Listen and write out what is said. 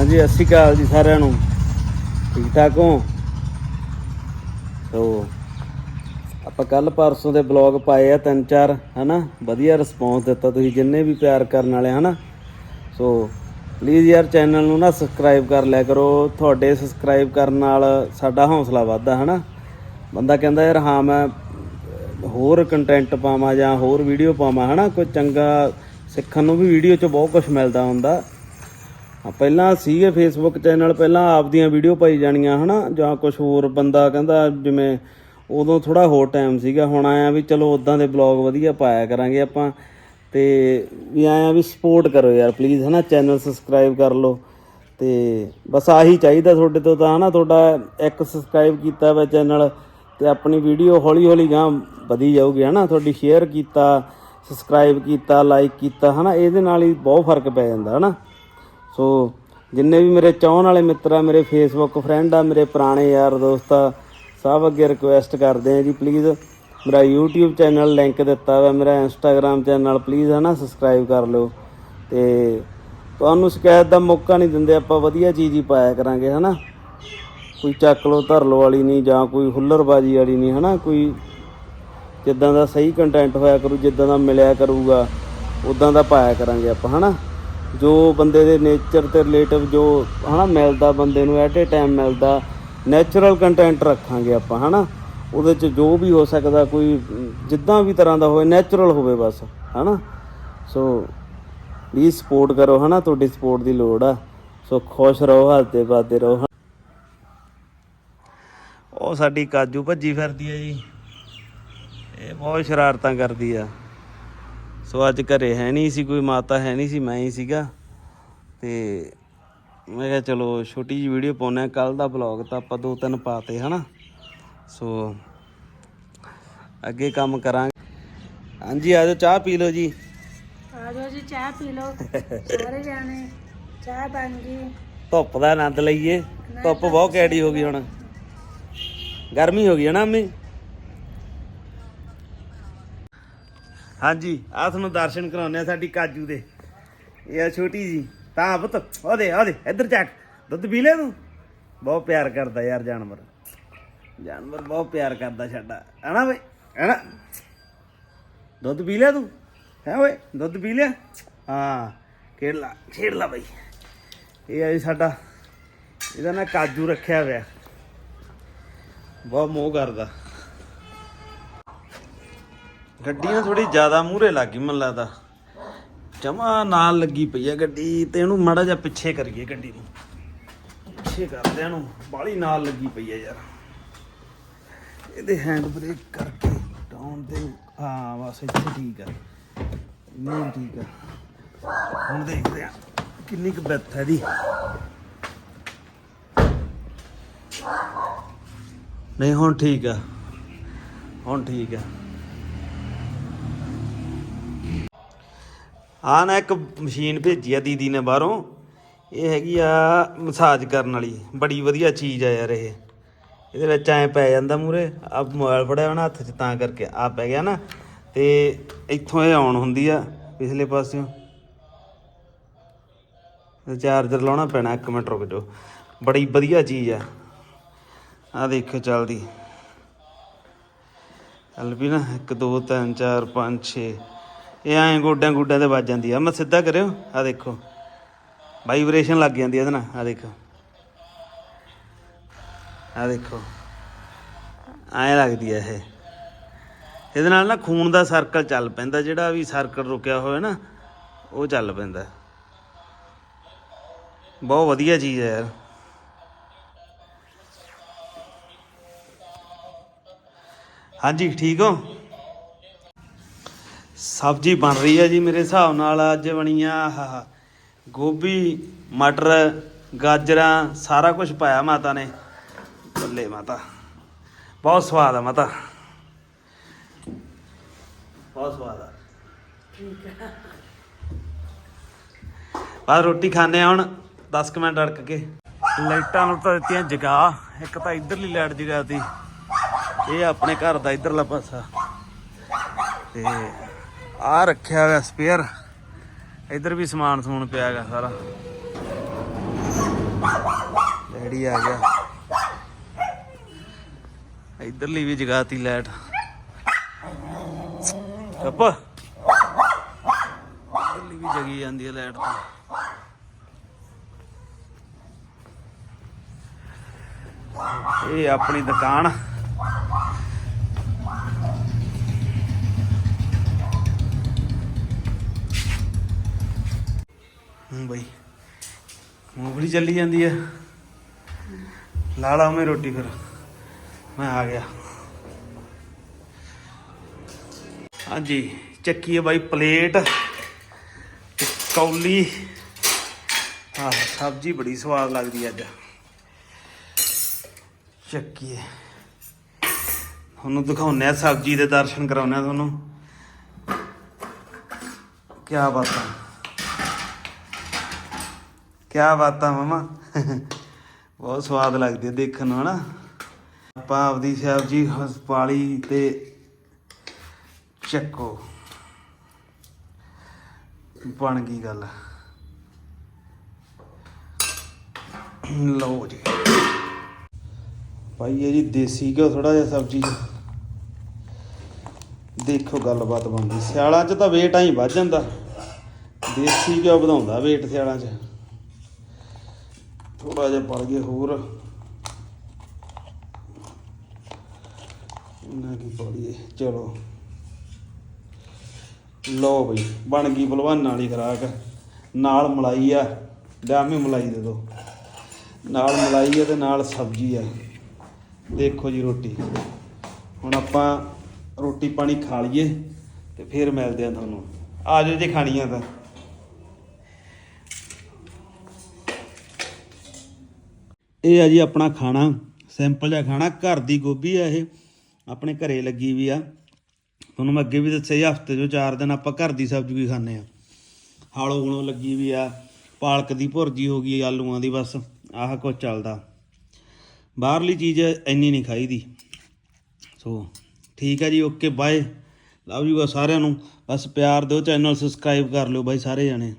ਹਾਂਜੀ, ਸਤਿ ਸ਼੍ਰੀ ਅਕਾਲ ਜੀ ਸਾਰਿਆਂ ਨੂੰ। ਠੀਕ ਠਾਕ ਹੋ? ਸੋ, ਆਪਾਂ ਕੱਲ ਪਰਸੋਂ ਦੇ ਬਲੌਗ ਪਾਏ ਆ ਤਿੰਨ ਚਾਰ, ਹਨਾ? ਵਧੀਆ ਰਿਸਪੌਂਸ ਦਿੱਤਾ ਤੁਸੀਂ, ਜਿੰਨੇ ਵੀ ਪਿਆਰ ਕਰਨ ਵਾਲੇ, ਹਨਾ? ਸੋ ਪਲੀਜ਼ ਯਾਰ ਚੈਨਲ ਨੂੰ ਨਾ ਸਬਸਕ੍ਰਾਈਬ ਕਰ ਲਿਆ ਕਰੋ। ਤੁਹਾਡੇ ਸਬਸਕ੍ਰਾਈਬ ਕਰਨ ਨਾਲ ਸਾਡਾ ਹੌਸਲਾ ਵੱਧਦਾ, ਹਨਾ? ਬੰਦਾ ਕਹਿੰਦਾ, ਯਾਰ, ਹਾਂ, ਮੈਂ ਹੋਰ ਕੰਟੈਂਟ ਪਾਵਾਂ ਜਾਂ ਹੋਰ ਵੀਡੀਓ ਪਾਵਾਂ, ਹਨਾ? ਕੋਈ ਚੰਗਾ ਸਿੱਖਣ ਨੂੰ ਵੀ ਵੀਡੀਓ 'ਚ ਬਹੁਤ ਕੁਝ ਮਿਲਦਾ ਹੁੰਦਾ। ਪਹਿਲਾਂ ਸੀਗੇ ਫੇਸਬੁੱਕ ਚੈਨਲ ਪਹਿਲਾਂ ਆਪਦੀਆਂ ਵੀਡੀਓ ਪਾਈ ਜਾਣੀਆਂ, ਹਨਾ? ਜਾਂ ਕੁਝ ਹੋਰ ਬੰਦਾ ਕਹਿੰਦਾ ਜਿਵੇਂ ਉਦੋਂ ਥੋੜਾ ਹੋਰ ਟਾਈਮ ਸੀਗਾ, ਹੁਣ ਆਇਆ ਵੀ ਚਲੋ ਉਦਾਂ ਦੇ ਬਲੌਗ ਵਧੀਆ ਪਾਇਆ ਕਰਾਂਗੇ ਆਪਾਂ। ਤੇ ਵੀ ਆਇਆ ਵੀ ਸਪੋਰਟ ਕਰੋ ਯਾਰ ਪਲੀਜ਼ ਹਨਾ? ਚੈਨਲ ਸਬਸਕ੍ਰਾਈਬ ਕਰ ਲਓ। ਤੇ ਬਸ ਆਹੀ ਚਾਹੀਦਾ ਤੁਹਾਡੇ ਤੋਂ ਤਾਂ, ਹਨਾ? ਤੁਹਾਡਾ ਇੱਕ ਸਬਸਕ੍ਰਾਈਬ ਕੀਤਾ ਵਾ ਚੈਨਲ ਤੇ ਆਪਣੀ ਵੀਡੀਓ ਹੌਲੀ ਹੌਲੀ ਗਾਂ ਵਧੀ ਜਾਊਗੀ, ਹਨਾ? ਤੁਹਾਡੀ ਸ਼ੇਅਰ ਕੀਤਾ ਸਬਸਕ੍ਰਾਈਬ ਕੀਤਾ ਲਾਈਕ ਕੀਤਾ, ਹਨਾ? ਇਹਦੇ ਨਾਲ ਹੀ ਬਹੁਤ ਫ਼ਰਕ ਪੈ ਜਾਂਦਾ, ਹਨਾ? ਸੋ ਜਿੰਨੇ ਵੀ ਮੇਰੇ ਚਾਹਣ ਵਾਲੇ ਮਿੱਤਰ ਆ, ਮੇਰੇ ਫੇਸਬੁੱਕ ਫਰੈਂਡ ਆ, ਮੇਰੇ ਪੁਰਾਣੇ ਯਾਰ ਦੋਸਤ ਆ, ਸਭ ਅੱਗੇ ਰਿਕੁਐਸਟ ਕਰਦੇ ਆ ਜੀ ਪਲੀਜ਼ ਮੇਰਾ YouTube ਚੈਨਲ ਲਿੰਕ ਦਿੱਤਾ ਹੋਇਆ, ਮੇਰਾ Instagram ਚੈਨਲ ਪਲੀਜ਼ ਹਨਾ ਸਬਸਕ੍ਰਾਈਬ ਕਰ ਲਿਓ। ਤੇ ਤੁਹਾਨੂੰ ਸ਼ਿਕਾਇਤ ਦਾ ਮੌਕਾ ਨਹੀਂ ਦਿੰਦੇ, ਆਪਾਂ ਵਧੀਆ ਚੀਜ਼ ਹੀ ਪਾਇਆ ਕਰਾਂਗੇ ਹਨਾ। ਕੋਈ ਚੱਕ ਲੋ ਧਰ ਲੋ ਵਾਲੀ ਨਹੀਂ, ਜਾਂ ਕੋਈ ਹੁੱਲਰਬਾਜੀ ਵਾਲੀ ਨਹੀਂ ਹਨਾ, ਕੋਈ ਜਿੱਦਾਂ ਦਾ ਸਹੀ ਕੰਟੈਂਟ ਹੋਇਆ ਕਰੂ, ਜਿੱਦਾਂ ਦਾ ਮਿਲਿਆ ਕਰੂਗਾ, ਉਦਾਂ ਦਾ ਪਾਇਆ ਕਰਾਂਗੇ ਆਪਾਂ ਹਨਾ। ਜੋ ਬੰਦੇ ਦੇ ਨੇਚਰ ਤੇ ਰਿਲੇਟਿਵ ਜੋ ਹਨਾ ਮਿਲਦਾ ਬੰਦੇ ਨੂੰ ਐਟ ਏ ਟਾਈਮ ਮਿਲਦਾ ਨੈਚੁਰਲ ਕੰਟੈਂਟ ਰੱਖਾਂਗੇ ਆਪਾਂ, ਹਨਾ? ਉਹਦੇ ਚ ਜੋ ਵੀ ਹੋ ਸਕਦਾ ਕੋਈ, ਜਿੱਦਾਂ ਵੀ ਤਰ੍ਹਾਂ ਦਾ ਹੋਵੇ ਨੈਚੁਰਲ ਹੋਵੇ ਬਸ, ਹਨਾ? ਸੋ ਪਲੀਜ਼ ਸਪੋਰਟ ਕਰੋ, ਹਨਾ? ਤੁਹਾਡੀ ਸਪੋਰਟ ਦੀ ਲੋੜ ਆ। ਸੋ ਖੁਸ਼ ਰਹੋ, ਹੱਸਦੇ ਬਾਦੇ ਰਹੋ ਉਹ ਸਾਡੀ ਕਾਜੂ ਭੱਜੀ ਫਿਰਦੀ ਹੈ ਜੀ। ਇਹ ਬਹੁਤ ਸ਼ਰਾਰਤਾਂ ਕਰਦੀ ਆ। ਸੋ ਅੱਜ ਘਰੇ ਹੈ ਨਹੀਂ ਸੀ ਕੋਈ ਮਾਤਾ ਹੈ ਨਹੀਂ ਸੀ ਮੈਂ ਹੀ ਸੀਗਾ। ਤੇ ਮੈਂ ਕਿਹਾ ਚਲੋ ਛੋਟੀ ਜਿਹੀ ਵੀਡੀਓ ਪਾਉਣਾ ਕੱਲ ਦਾ ਬਲੌਗ ਤਾਂ ਆਪਾਂ ਦੋ ਤਿੰਨ ਪਾਤੇ ਹਨਾ? ਸੋ ਅੱਗੇ ਕੰਮ ਕਰਾਂਗੇ। ਹਾਂਜੀ ਆਜੋ ਚਾਹ ਪੀ ਲਓ ਜੀ। ਆ ਜਾਓ ਜੀ ਚਾਹ ਪੀ ਲਓ। ਸਾਰੇ ਜਾਣੇ ਚਾਹ ਬਣ ਗਈ। ਧੁੱਪ ਦਾ ਆਨੰਦ ਲਈਏ। ਧੁੱਪ ਬਹੁਤ ਕੈੜੀ ਹੋ ਗਈ ਹੁਣ। ਗਰਮੀ ਹੋ ਗਈ ਹੈ ਨਾ ਅੰਮੀ? ਹਾਂਜੀ ਆ ਤੁਹਾਨੂੰ ਦਰਸ਼ਨ ਕਰਾਉਂਦੇ ਆ ਸਾਡੀ ਕਾਜੂ ਦੇ। ਇਹ ਆ ਛੋਟੀ ਜੀ। ਤਾਂ ਪੁੱਤ ਉਹਦੇ ਉਹਦੇ ਇੱਧਰ ਚੱਕ। ਦੁੱਧ ਪੀ ਲੈ ਤੂੰ। ਬਹੁਤ ਪਿਆਰ ਕਰਦਾ ਯਾਰ ਜਾਨਵਰ। ਜਾਨਵਰ ਬਹੁਤ ਪਿਆਰ ਕਰਦਾ ਸਾਡਾ। ਹੈਨਾ ਬਈ? ਹੈਨਾ ਦੁੱਧ ਪੀ ਲਿਆ ਤੂੰ? ਹੈ ਓਏ, ਦੁੱਧ ਪੀ ਲਿਆ? ਹਾਂ, ਖੇਡ ਲਾ ਖੇਡ ਲਾ ਬਈ। ਇਹ ਆ ਜੀ ਸਾਡਾ, ਇਹਦਾ ਨਾ ਕਾਜੂ ਰੱਖਿਆ ਹੋਇਆ। ਬਹੁਤ ਮੋਹ ਕਰਦਾ। ਗੱਡੀਆਂ ਥੋੜੀ ਜ਼ਿਆਦਾ ਮੂਹਰੇ ਲੱਗੀ ਮੈਨੂੰ ਲੱਗਦਾ। ਜਮਾ ਨਾਲ ਲੱਗੀ ਪਈ ਆ ਗੱਡੀ ਤੇ ਇਹਨੂੰ ਮਾੜਾ ਜਿਹਾ ਪਿੱਛੇ ਕਰੀਏ ਗੱਡੀ ਨੂੰ। ਪਿੱਛੇ ਕਰਦੇ ਇਹਨੂੰ ਬਾਲੀ ਨਾਲ ਲੱਗੀ ਪਈ ਆ ਯਾਰ। ਇਹਦੇ ਹੈਂਡ ਬ੍ਰੇਕ ਕਰਕੇ ਡਾਊਨ ਤੇ ਹਾਂ, ਬਸ ਇੱਥੇ ਠੀਕ ਆ। ਨਹੀਂ ਠੀਕ ਆ। ਹੁਣ ਦੇਖਦੇ ਆ ਕਿੰਨੀ ਕੁ ਬੈਥ ਹੈ ਦੀ ਨਹੀਂ, ਹੁਣ ਠੀਕ ਆ। ਹੁਣ ਠੀਕ ਆ। ਆ ਨਾ ਇੱਕ ਮਸ਼ੀਨ ਭੇਜੀ ਆ ਦੀਦੀ ਨੇ ਬਾਹਰੋਂ। ਇਹ ਹੈਗੀ ਆ ਮਸਾਜ ਕਰਨ ਵਾਲੀ। ਬੜੀ ਵਧੀਆ ਚੀਜ਼ ਆ ਯਾਰ ਇਹ। ਇਹਦੇ ਵਿੱਚ ਐ ਪੈ ਜਾਂਦਾ ਮੂਰੇ ਆ ਮੋਬਾਈਲ ਫੜਿਆ ਹੋਣਾ ਹੱਥ 'ਚ ਤਾਂ ਕਰਕੇ। ਆ ਪੈ ਗਿਆ ਨਾ। ਤੇ ਇੱਥੋਂ ਇਹ ਆਉਣ ਹੁੰਦੀ ਆ ਪਿਛਲੇ ਪਾਸਿਓਂ। ਚਾਰਜਰ ਲਾਉਣਾ ਪੈਣਾ ਇੱਕ ਮਿੰਟ, ਰੁਕ ਜਾਓ। ਬੜੀ ਵਧੀਆ ਚੀਜ਼ ਆ। ਆ ਦੇਖੋ ਚੱਲਦੀ। ਚੱਲ ਵੀ ਨਾ 1 2 3 4 5 6 ਇਹ ਐਂ ਗੋਡਿਆਂ ਗੋਡਿਆਂ ਤੇ ਵੱਜ ਜਾਂਦੀ ਆ। ਮੈਂ ਸਿੱਧਾ ਕਰਿਓ ਆ ਦੇਖੋ। ਵਾਈਬ੍ਰੇਸ਼ਨ ਲੱਗ ਜਾਂਦੀ ਇਹਦੇ ਨਾਲ ਆ ਦੇਖੋ। ਆ ਦੇਖੋ। ਐਂ ਲੱਗਦੀ ਆ ਇਹ। ਇਹਦੇ ਨਾਲ ਨਾ ਖੂਨ ਦਾ ਸਰਕਲ ਚੱਲ ਪੈਂਦਾ, ਜਿਹੜਾ ਵੀ ਸਰਕਲ ਰੁਕਿਆ ਹੋਇਆ ਨਾ, ਉਹ ਚੱਲ ਪੈਂਦਾ। ਬਹੁਤ ਵਧੀਆ ਚੀਜ਼ ਹੈ ਯਾਰ। ਹਾਂਜੀ, ਠੀਕ ਹੋ? ਸਬਜ਼ੀ ਬਣ ਰਹੀ ਹੈ ਜੀ ਮੇਰੇ ਹਿਸਾਬ ਨਾਲ ਅੱਜ ਬਣੀ ਆ ਆਹ ਗੋਭੀ ਮਟਰ ਗਾਜਰਾਂ ਸਾਰਾ ਕੁਝ ਪਾਇਆ ਮਾਤਾ ਨੇ। ਬੱਲੇ ਮਾਤਾ ਬਹੁਤ ਸਵਾਦ ਆ ਮਾਤਾ। ਬਹੁਤ ਸਵਾਦ ਆ। ਬਾਅਦ ਰੋਟੀ ਖਾਣੇ ਆ ਹੁਣ 10 ਕੁ ਮਿੰਟ ਅੜਕ ਕੇ। ਲਾਈਟਾਂ ਨੂੰ ਤਾਂ ਦਿੱਤੀਆਂ ਜਗਾ ਇੱਕ ਤਾਂ ਇਧਰਲੀ ਲਾਈਟ ਜਗਾਤੀ ਇਹ ਆਪਣੇ ਘਰ ਦਾ ਇਧਰਲਾ ਪਾਸਾ। ਤੇ ਆ ਰੱਖਿਆ ਹੋਇਆ ਸਪੇਅਰ ਇੱਧਰ ਵੀ ਸਮਾਨ ਸਮੂਨ ਪਿਆ ਹੈਗਾ ਸਾਰਾ। ਡੈਡੀ ਆ ਗਿਆ। ਇੱਧਰਲੀ ਵੀ ਜਗਾਤੀ ਲਾਈਟ। ਕੱਪ ਇਧਰਲੀ ਵੀ ਜਗੀ ਜਾਂਦੀ ਹੈ ਲਾਈਟ ਤਾਂ। ਇਹ ਆਪਣੀ ਦੁਕਾਨ ਹੂੰ ਬਈ ਮੂੰਗਫਲੀ ਚੱਲੀ ਜਾਂਦੀ ਹੈ ਲਾ ਲਾ ਮੈਂ ਰੋਟੀ ਫਿਰ। ਮੈਂ ਆ ਗਿਆ। ਹਾਂਜੀ, ਚੱਕੀ ਹੈ ਬਾਈ ਪਲੇਟ ਕੌਲੀ। ਆਹ, ਸਬਜ਼ੀ ਬੜੀ ਸਵਾਦ ਲੱਗਦੀ ਅੱਜ। ਚੱਕੀ ਹੈ ਤੁਹਾਨੂੰ ਦਿਖਾਉਂਦੇ ਆ ਸਬਜ਼ੀ ਦੇ ਦਰਸ਼ਨ ਕਰਾਉਂਦੇ ਆ ਤੁਹਾਨੂੰ। ਕੀ ਬਾਤਾਂ। ਕੀ ਬਾਤਾਂ ਮਮਾ? ਬਹੁਤ ਸਵਾਦ ਲੱਗਦੀ ਹੈ ਦੇਖਣ ਨੂੰ, ਹਨਾ? ਆਪਾਂ ਆਪਦੀ ਸਬਜ਼ੀ ਹਸਪਾਲੀ ਤੇ ਚੱਕੋ। ਬਣ ਗਈ ਗੱਲ। ਲਓ ਜੀ। ਭਾਈ, ਇਹ ਜੀ ਦੇਸੀ ਘਿਓ ਥੋੜਾ ਜਿਹਾ ਸਬਜ਼ੀ ਦੇਖੋ ਗੱਲਬਾਤ ਬਣਦੀ। ਸਿਆਲਾਂ 'ਚ ਤਾਂ ਵੇਟ ਆਈ ਵੱਧ ਜਾਂਦਾ। ਦੇਸੀ ਘਿਓ ਵਧਾਉਂਦਾ ਵੇਟ ਸਿਆਲਾਂ 'ਚ। ਥੋੜਾ ਜਿਹਾ ਪੜ ਗਿਆ ਹੋਰ। ਇਹਨਾਂ ਕੀ ਪੜੀਏ ਚਲੋ। ਲਓ ਬਈ, ਬਣ ਗਈ ਭਲਵਾਨਾਂ ਵਾਲੀ ਖਰਾਕ। ਨਾਲ ਮਲਾਈ ਆ, ਡਾਮੀ ਮਲਾਈ ਦੇ ਦੋ। ਨਾਲ ਮਲਾਈ ਆ ਤੇ ਨਾਲ ਸਬਜ਼ੀ ਆ। ਦੇਖੋ ਜੀ ਰੋਟੀ। ਹੁਣ ਆਪਾਂ ਰੋਟੀ ਪਾਣੀ ਖਾ ਲਈਏ ਤੇ ਫਿਰ ਮਿਲਦੇ ਆ ਤੁਹਾਨੂੰ। ਆ ਜਾਓ ਜੇ ਖਾਣੀਆਂ ਤਾਂ। ਇਹ ਆ ਜੀ ਆਪਣਾ ਖਾਣਾ ਸਿੰਪਲ ਜਿਹਾ ਖਾਣਾ, ਘਰ ਦੀ ਗੋਭੀ ਆ ਇਹ, ਆਪਣੇ ਘਰੇ ਲੱਗੀ ਵੀ ਆ। ਤੁਹਾਨੂੰ ਮੈਂ ਅੱਗੇ ਵੀ ਦੱਸਿਆ ਜੀ, ਹਫ਼ਤੇ 'ਚੋਂ 4 ਦਿਨ ਆਪਾਂ ਘਰ ਦੀ ਸਬਜ਼ੀ ਵੀ ਖਾਂਦੇ ਆ। ਹਾਲੋ ਹੁਣੋਂ ਲੱਗੀ ਵੀ ਆ, ਪਾਲਕ ਦੀ ਭੁਰਜੀ ਹੋ ਗਈ, ਆਲੂਆਂ ਦੀ ਬਸ, ਆਹ ਕੁਝ ਚੱਲਦਾ। ਬਾਹਰਲੀ ਚੀਜ਼ ਇੰਨੀ ਨਹੀਂ ਖਾਈਦੀ। ਸੋ, ਠੀਕ ਹੈ ਜੀ, ਓਕੇ, ਬਾਏ। ਲਵ ਯੂ ਆ ਸਾਰਿਆਂ ਨੂੰ। ਬਸ ਪਿਆਰ ਦਿਓ, ਚੈਨਲ ਸਬਸਕ੍ਰਾਈਬ ਕਰ ਲਿਓ ਬਾਈ ਸਾਰੇ ਜਣੇ।